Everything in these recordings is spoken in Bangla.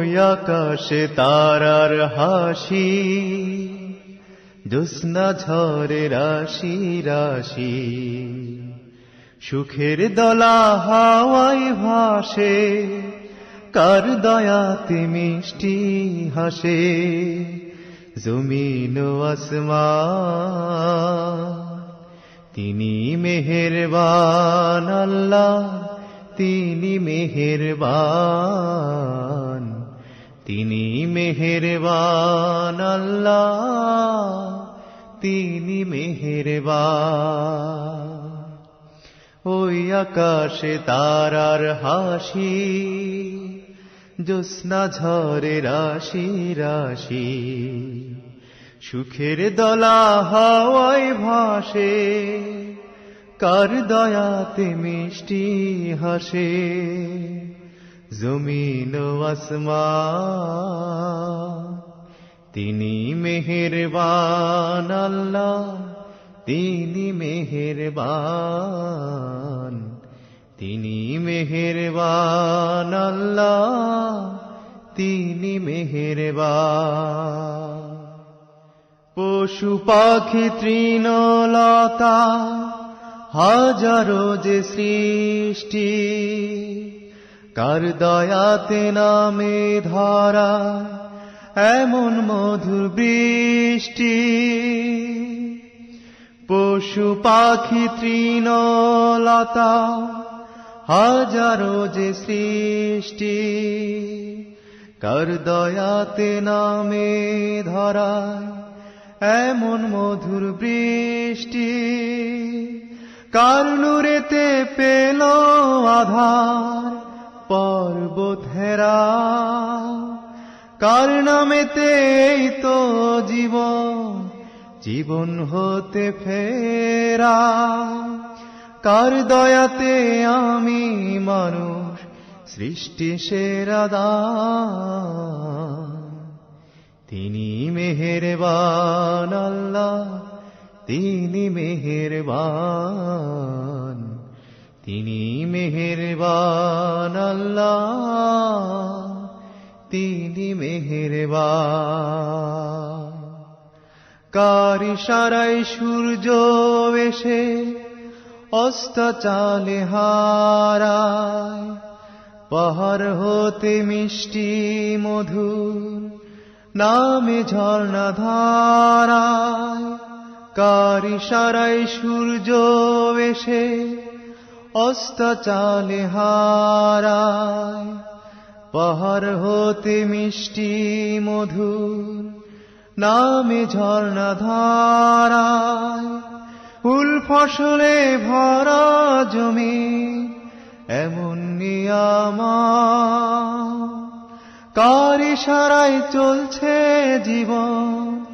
আকাশে তারার হাসি জ্যোৎস্না ঝরে রাশি রাশি। সুখের দলা হাওয়াই ভাসে, কার দয়াতে মিষ্টি হাসে? জমিন ও আসমান, তিনি মেহেরবান, আল্লাহ তিনি মেহেরবান। তিনি মেহেরবান আল্লাহ, তিনি মেহেরবান। ওই আকাশে তারার হাসি, জ্যোৎস্না ঝরে রাশি রাশি। সুখের দলা হাওয়াই ভাসে, কার দয়াতে মিষ্টি হাসে। জমিন ও আসমান, তিনি মেহেরবান আল্লাহ, তিনি মেহেরবান তিনি মেহেরবান আল্লাহ, তিনি মেহেরবান। পশু পাখি তৃণলতা, হাজারো যে সৃষ্টি কার দয়াতে নামে ধরা, এমন মধুর বৃষ্টি। পশু পাখি তৃণলতা, হাজারো যে সৃষ্টি। কার দয়াতে নামে ধরা, এমন মধুর বৃষ্টি। কার নূরেতে পেল আধার কার নামেতে তো জীবন জীবন হতে ফেরা। কার দয়াতে আমি মানুষ, সৃষ্টি সেরা তিনি মেহেরবান আল্লাহ, তিনি মেহেরবান। তিনি মেহেরবান আল্লাহ। তিনি মেহেরবান। কার সারাই সূর্য এসে অস্ত চালে হারায়, পাহাড় হতে মিষ্টি মধুর নামে ঝর্ণা ধারায়। কার সারাই সূর্য এসে অস্ত চালে হারায় পাহাড় হতে মিষ্টি মধুর নামে ঝর্ণা ধারায়, ফুল ফসলে ভরা জমি, এমন নিয়ামা কার ইশারায় চলছে জীবন,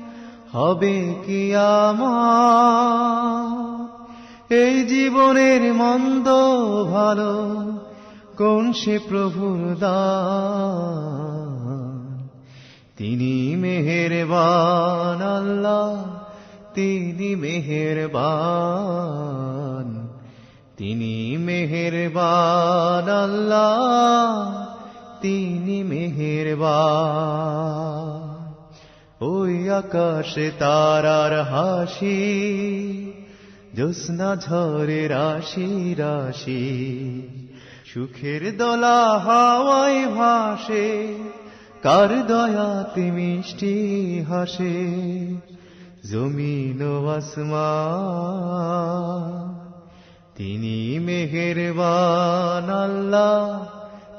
হবে কি আমার? এই জীবনের মন্দ ভালো কোন সে প্রভুর দান? তিনি মেহেরবান, আল্লাহ, তিনি মেহেরবান। তিনি মেহেরবান, আল্লাহ, তিনি মেহেরবান। ওই আকাশে তারার হাসি, জ্যোৎস্না ঝরে রাশি রাশি সুখের দলা হাওয়াই ভাসে, কার দয়াতে মিষ্টি হাসে, জমিন ও আসমান। তিনি মেহেরবান, আল্লাহ,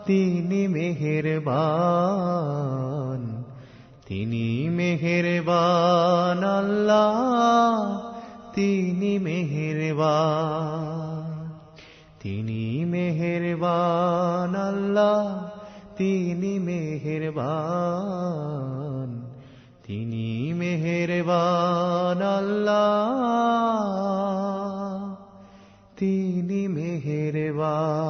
তিনি মেহেরবান। তিনি মেহেরবান আল্লাহ তিনি মেহেরবান তিনি মেহেরবান আল্লাহ তিনি মেহেরবান।